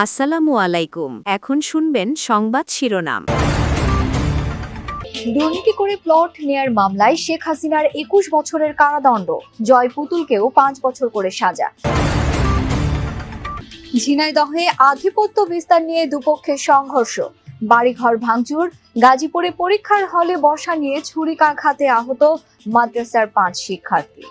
আসসালামু আলাইকুম। এখন শুনবেন সংবাদ শিরোনাম। দুর্নীতি করে প্লট নেয়ার মামলায় শেখ হাসিনার একুশ বছরের কারাদণ্ড। জয় পুতুলকেও পাঁচ বছর করে সাজা। ঝিনাইদহে আধিপত্য বিস্তার নিয়ে দুপক্ষের সংঘর্ষ। বাড়িঘর ভাঙচুর, গাজীপুরে পরীক্ষার হলে বসা নিয়ে ছুরিকাঘাতে আহত মাদ্রাসার পাঁচ শিক্ষার্থী।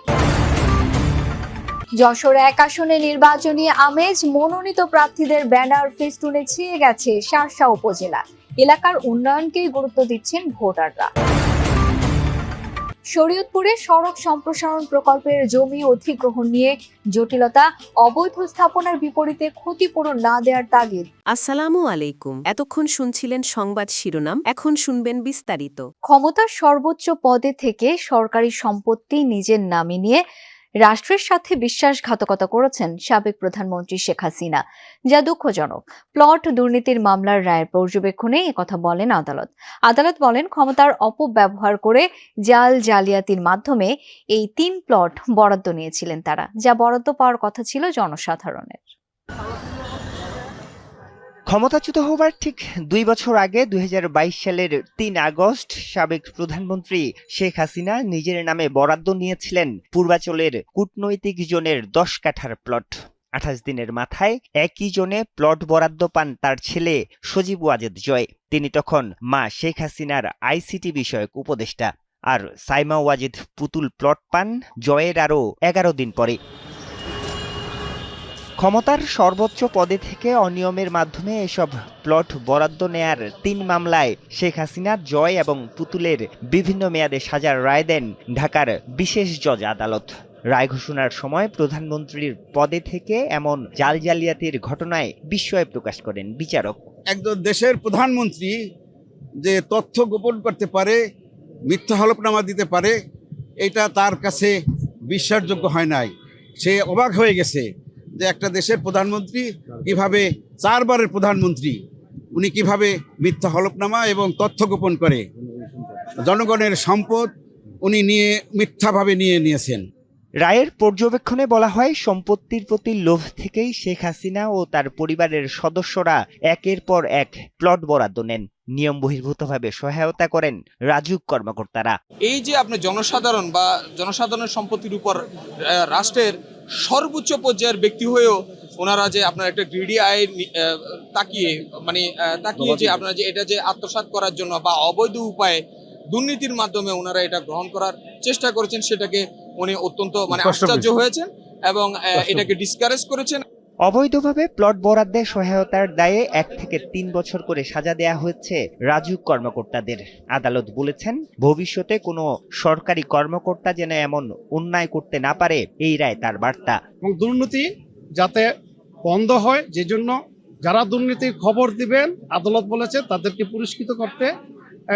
যশোর এক আসনে নির্বাচনী আমেজ মনোনীত প্রার্থীদের ব্যানার ফেস্টুনে ছিয়ে গেছে শার্শা উপজেলা। এলাকার উন্নয়নকেই গুরুত্ব দিচ্ছেন ভোটাররা। শরীয়তপুরে সড়ক সম্প্রসারণ প্রকল্পের জমি অধিগ্রহণ নিয়ে জটিলতা অবৈধ স্থাপনার বিপরীতে ক্ষতিপূরণ না দেওয়ার তাগিদ। আসসালামু আলাইকুম। এতক্ষণ শুনছিলেন সংবাদ শিরোনাম এখন শুনবেন বিস্তারিত। ক্ষমতার সর্বোচ্চ পদে থেকে সরকারি সম্পত্তি নিজের নামে নিয়ে রাষ্ট্রের সাথে বিশ্বাসঘাতকতা করেছেন সাবেক প্রধানমন্ত্রী শেখ হাসিনা, যা দুঃখজনক। প্লট দুর্নীতির মামলার রায়ের পর্যবেক্ষণে কথা বলেন আদালত। আদালত বলেন, ক্ষমতার অপব্যবহার করে জাল জালিয়াতির মাধ্যমে এই তিন প্লট বরাদ্দ নিয়েছিলেন তারা, যা বরাদ্দ পাওয়ার কথা ছিল জনসাধারণের। ক্ষমতাচ্যুত হবার ঠিক দুই বছর আগে দু হাজার বাইশ সালের তিন আগস্ট সাবেক প্রধানমন্ত্রী শেখ হাসিনা নিজের নামে বরাদ্দ নিয়েছিলেন পূর্বাচলের কূটনৈতিক জোনের দশ কাঠার প্লট। আঠাশ দিনের মাথায় একই জনে প্লট বরাদ্দ পান তার ছেলে সজীব ওয়াজেদ জয়। তিনি তখন মা শেখ হাসিনার আইসিটি বিষয়ক উপদেষ্টা। আর সাইমা ওয়াজেদ পুতুল প্লট পান জয়ের আরও এগারো দিন পরে। ক্ষমতার সর্বোচ্চ পদে থেকে অনিয়মের মাধ্যমে এসব প্লট বরাদ্দ নেয়ার তিন মামলায় শেখ হাসিনা জয় এবং পুতুলের বিভিন্ন মেয়াদে সাজার রায় দেন ঢাকার বিশেষ জজ আদালত। রায় ঘোষণার সময় প্রধানমন্ত্রীর পদে থেকে এমন জাল জালিয়াতির ঘটনায় বিস্ময় প্রকাশ করেন বিচারক। একজন দেশের প্রধানমন্ত্রী যে তথ্য গোপন করতে পারে, মিথ্যা হলফনামা দিতে পারে, এটা তার কাছে বিশ্বাসযোগ্য হয় নাই। সে অবাক হয়ে গেছে যে একটা দেশের প্রধানমন্ত্রী কীভাবে চারবারের প্রধানমন্ত্রী উনি কীভাবে মিথ্যা হলফনামা এবং তথ্য গোপন করে জনগণের সম্পদ উনি নিয়ে মিথ্যাভাবে নিয়ে নিয়েছেন। রায়ের পর্যবেক্ষণে বলা হয় সম্পত্তির প্রতি লোভ থেকেই শেখ হাসিনা ও তার পরিবারের সদস্যরা একের পর এক প্লট বরাদ্দ নেন। নিয়ম বহির্ভূতভাবে সহায়তা করেন রাজুক কর্মকর্তারা। এই যে আপনি জনসাধারণ বা জনসাধারণের সম্পত্তির উপর রাষ্ট্রের সর্বোচ্চ পর্যায়ের ব্যক্তি হয়েও ওনারা যে আপনার একটা গ্রিডি আয় তাকিয়ে মানে তাকিয়ে যে আপনার যে এটা যে আত্মসাত করার জন্য বা অবৈধ উপায়ে দুর্নীতির মাধ্যমে ওনারা এটা গ্রহণ করার চেষ্টা করেছেন সেটাকে উনি অত্যন্ত মানে আশ্চর্য হয়েছেন এবং এটাকে ডিসকারেজ করেছেন। অবৈধভাবে প্লট বরাদ্দে সহায়তার দায়ে এক থেকে তিন বছর করে সাজা দেয়া হয়েছে রাজুক কর্মকর্তাদের। আদালত বলেছেন, ভবিষ্যতে কোনো সরকারি কর্মকর্তা যেন এমন অন্যায় করতে না পারে, এই রায় তার বার্তা। এবং দুর্নীতি যাতে বন্ধ হয় যে জন্য যারা দুর্নীতির খবর দিবেন, আদালত বলেছে তাদেরকে পুরস্কৃত করতে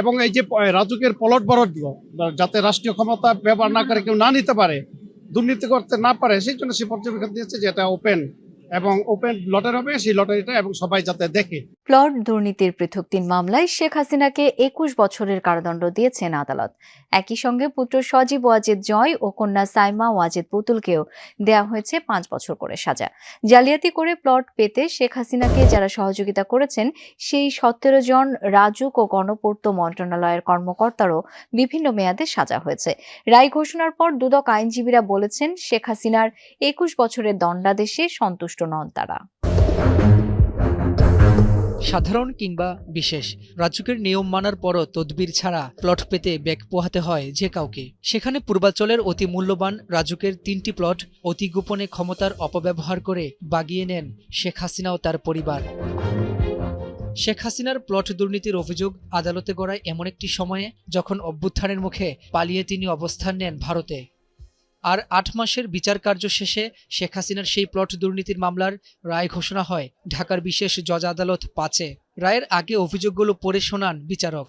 এবং এই যে রাজুকের পলট বরাদ্দ, যাতে রাষ্ট্রীয় ক্ষমতা ব্যবহার না করে, কেউ না নিতে পারে, দুর্নীতি করতে না পারে, সেই জন্য সে পর্যবেক্ষণ দিয়েছে যে এটা ওপেন এবং ওপেন লটারি হবে সেই লটারিটা এবং সবাই যাতে দেখে। প্লট দুর্নীতির পৃথক তিন মামলায় শেখ হাসিনাকে একুশ বছরের কারাদণ্ড দিয়েছেন আদালত। একই সঙ্গে পুত্র সজীব ওয়াজেদ জয় ও কন্যা সাইমা ওয়াজেদ পুতুলকেও দেয়া হয়েছে পাঁচ বছর করে সাজা। জালিয়াতি করে প্লট পেতে শেখ হাসিনাকে যারা সহযোগিতা করেছেন, সেই সতেরো জন রাজুক ও গণপূর্ত মন্ত্রণালয়ের কর্মকর্তারও বিভিন্ন মেয়াদে সাজা হয়েছে। রায় ঘোষণার পর দুদক আইনজীবীরা বলেছেন, শেখ হাসিনার একুশ বছরের দণ্ডাদেশে সন্তুষ্ট নন তারা। সাধারণ কিংবা বিশেষ। রাজুকের নিয়ম মানার পরও তদবির ছাড়া প্লট পেতে ব্যাগ পোহাতে হয় যে কাউকে। সেখানে পূর্বাচলের অতি মূল্যবান রাজুকের তিনটি প্লট অতি গোপনে ক্ষমতার অপব্যবহার করে বাগিয়ে নেন শেখ হাসিনা ও তার পরিবার। শেখ হাসিনার প্লট দুর্নীতির অভিযোগ আদালতে গড়ায় এমন একটি সময়ে যখন অভ্যুত্থানের মুখে পালিয়ে তিনি অবস্থান নেন ভারতে। আর আট মাসের বিচার কার্য শেষে শেখ হাসিনার সেই প্লট দুর্নীতির মামলার রায় ঘোষণা হয়। ঢাকার বিশেষ জজ আদালত পাঁচে। রায়ের আগে অভিযোগগুলো পড়ে শোনান বিচারক।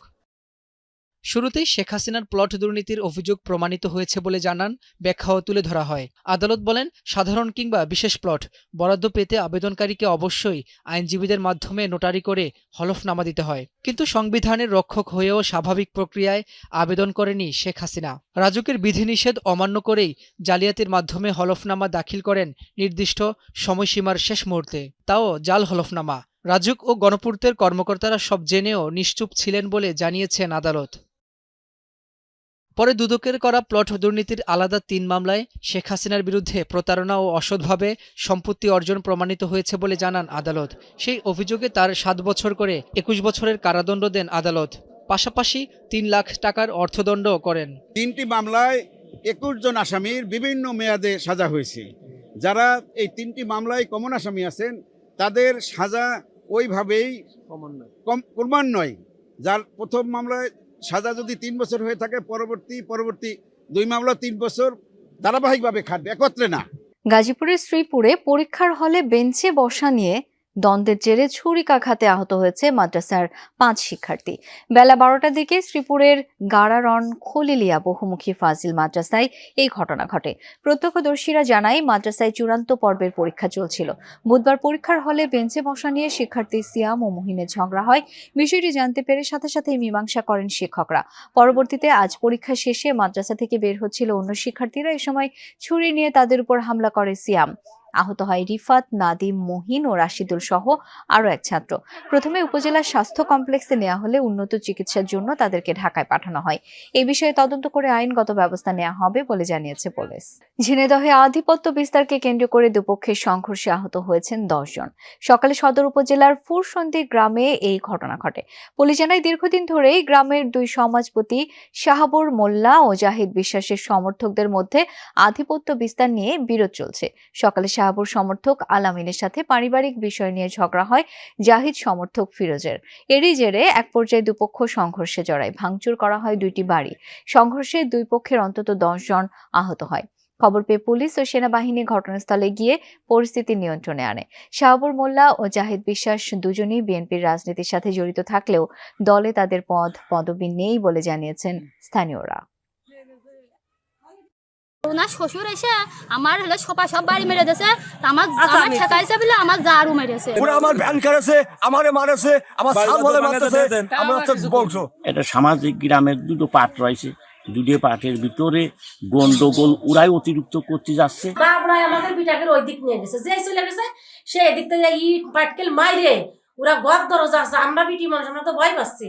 শুরুতেই শেখ হাসিনার প্লট দুর্নীতির অভিযোগ প্রমাণিত হয়েছে বলে জানান, ব্যাখ্যাও তুলে ধরা হয়। আদালত বলেন, সাধারণ কিংবা বিশেষ প্লট, বরাদ্দ পেতে আবেদনকারীকে অবশ্যই আইনজীবীদের মাধ্যমে নোটারি করে হলফনামা দিতে হয়। কিন্তু সংবিধানের রক্ষক হয়েও স্বাভাবিক প্রক্রিয়ায় আবেদন করেনি শেখ হাসিনা। রাজুকের বিধিনিষেধ অমান্য করেই জালিয়াতির মাধ্যমে হলফনামা দাখিল করেন নির্দিষ্ট সময়সীমার শেষ মুহূর্তে। তাও জাল হলফনামা। রাজুক ও গণপূর্তের কর্মকর্তারা সব জেনেও নিশ্চুপ ছিলেন বলে জানিয়েছেন আদালত। পরে দুদকের করা প্লট দুর্নীতির আলাদা তিন মামলায় শেখ হাসিনার বিরুদ্ধে প্রতারণা ও অসৎভাবে সম্পত্তি অর্জন প্রমাণিত হয়েছে বলে জানান আদালত। সেই অভিযোগে তার সাত বছর করে একুশ বছরের কারাদণ্ড দেন আদালত। পাশাপাশি তিন লাখ টাকার অর্থদণ্ডও করেন। তিনটি মামলায় একুশ জন আসামির বিভিন্ন মেয়াদে সাজা হয়েছে। যারা এই তিনটি মামলায় কমন আসামি আছেন তাদের সাজা ওইভাবেই কমন নয়। কম ক্রমান্বয়ে যার প্রথম মামলায় সাজা যদি তিন বছর হয়ে থাকে, পরবর্তী পরবর্তী দুই মামলা তিন বছর ধারাবাহিকভাবে খাটবে, একত্রে না। গাজীপুরের শ্রীপুরে পরীক্ষার হলে বেঞ্চে বসা নিয়ে দ্বন্দ্বের জেরে ছুরিকাঘাতে আহত হয়েছে মাদ্রাসার পাঁচ শিক্ষার্থী। বেলা বারোটার দিকে শ্রীপুরের গাড়ারন খলিলিয়া বহুমুখী ফাজিল মাদ্রাসায় এই ঘটনা ঘটে। প্রত্যক্ষদর্শীরা জানায়, মাদ্রাসায় চূড়ান্ত পর্বের পরীক্ষা চলছিল। বুধবার পরীক্ষার হলে বেঞ্চে বসা নিয়ে শিক্ষার্থী সিয়াম ও মহিনের ঝগড়া হয়। বিষয়টি জানতে পেরে সাথে সাথে মীমাংসা করেন শিক্ষকরা। পরবর্তীতে আজ পরীক্ষা শেষে মাদ্রাসা থেকে বের হচ্ছিল অন্য শিক্ষার্থীরা। এ সময় ছুরি নিয়ে তাদের উপর হামলা করে সিয়াম। আহত হয় রিফাত, নাদিম, মহিন ও রাশিদুল সহ আরও এক ছাত্র। প্রথমে উপজেলা স্বাস্থ্য কমপ্লেক্সে নেওয়া হলে উন্নত চিকিৎসার জন্য তাদেরকে ঢাকায় পাঠানো হয়। এই বিষয়ে তদন্ত করে আইনগত ব্যবস্থা নেওয়া হবে বলে জানিয়েছে পুলিশ। ঝিনেদহে আধিপত্য বিস্তারকে কেন্দ্র করে দুপক্ষের সংঘর্ষে আহত হয়েছেন দশজন সকালে সদর উপজেলার ফুরসন্দি গ্রামে এই ঘটনা ঘটে। পুলিশ জানায়, দীর্ঘদিন ধরেই গ্রামের দুই সমাজপতি শাহাবুর মোল্লা ও জাহিদ বিশ্বাসের সমর্থকদের মধ্যে আধিপত্য বিস্তার নিয়ে বিরোধ চলছে। সকালে শাহাবুর সমর্থক আলামিনের সাথে পারিবারিক বিষয় নিয়ে ঝগড়া হয় জাহিদ সমর্থক ফিরোজের। এরই জেরে এক পর্যায়ে দুপক্ষ সংঘর্ষে জড়ায়। ভাঙচুর করা হয় দুইটি বাড়ি। সংঘর্ষে দুই পক্ষের অন্তত দশ জন আহত হয়। খবর পেয়ে পুলিশ ও সেনাবাহিনী ঘটনাস্থলে গিয়ে পরিস্থিতি নিয়ন্ত্রণে আনে। শাহাবুর মোল্লা ও জাহিদ বিশ্বাস দুজনেই বিএনপির রাজনীতির সাথে জড়িত থাকলেও দলে তাদের পদ, পদবি নেই বলে জানিয়েছেন স্থানীয়রা। ওনার শ্বশুর এসে আমার হলো সপা সব বাড়ি মেরে দিয়েছে। আমার আমার ঠেকাইছে বলে আমার জারু মেরেছে। ওরা আমার ভ্যান করেছে আমারে মারেছে আমার সামনে মারতেছে আমরা হচ্ছে বংশ। এটা সামাজিক গ্রামের দুটো পাট রয়েছে। দুটো পাটের ভিতরে গন্ডগোল ওরাই অতিরিক্ত করতে যাচ্ছে। বাবরাই আমাদের বিটাকের ওই দিক নিয়ে গেছে। যে চলে গেছে সে এদিক থেকে ইট পাটকেল মাইরে ওরা গদ দরজা আছে। আমরা বিটি মানুষ আমরা তো ভয় পাচ্ছি।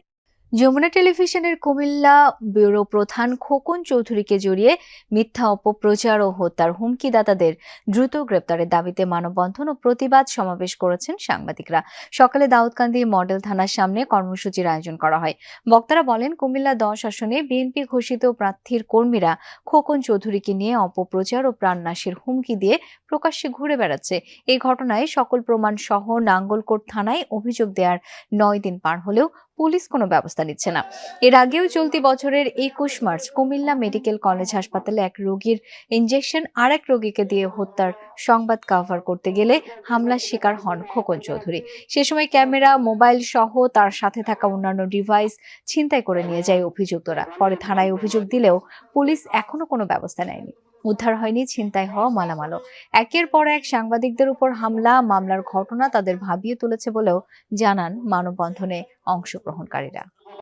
যমুনা টেলিভিশনের কুমিল্লা ব্যুরো প্রধান খোকন চৌধুরীকে জড়িয়ে মিথ্যা অপপ্রচার ও হত্যার হুমকিদাতাদের দ্রুত গ্রেপ্তারের দাবিতে মানববন্ধন ও প্রতিবাদ সমাবেশ করেছেন সাংবাদিকরা। সকালে দাউদকান্দি মডেল থানার সামনে কর্মসূচির আয়োজন করা হয়। বক্তারা বলেন, কুমিল্লা দশ আসনে বিএনপি ঘোষিত প্রার্থীর কর্মীরা খোকন চৌধুরীকে নিয়ে অপপ্রচার ও প্রাণনাশের হুমকি দিয়ে প্রকাশ্যে ঘুরে বেড়াচ্ছে। এই ঘটনায় সকল প্রমাণ সহ নাঙ্গলকোট থানায় অভিযোগ দেওয়ার নয় দিন পার হলেও পুলিশ কোনো ব্যবস্থা নিচ্ছে না। এর আগেও চলতি বছরের একুশ মার্চ কুমিল্লা মেডিকেল কলেজ হাসপাতালে এক রোগীর ইনজেকশন আর এক রোগীকে দিয়ে হত্যার সংবাদ কাভার করতে গেলে হামলার শিকার হন খোকন চৌধুরী। সে সময় ক্যামেরা, মোবাইল সহ তার সাথে থাকা অন্যান্য ডিভাইস ছিনতাই করে নিয়ে যায় অভিযুক্তরা। পরে থানায় অভিযোগ দিলেও পুলিশ এখনও কোনো ব্যবস্থা নেয়নি। উদ্ধার হয়নি, ছিনতাই হওয়া মালামালও। একের পর এক সাংবাদিকদের উপর হামলা, মামলার ঘটনা তাদের ভাবিয়ে তুলেছে বলেও জানান মানববন্ধনে অংশগ্রহণকারীরা।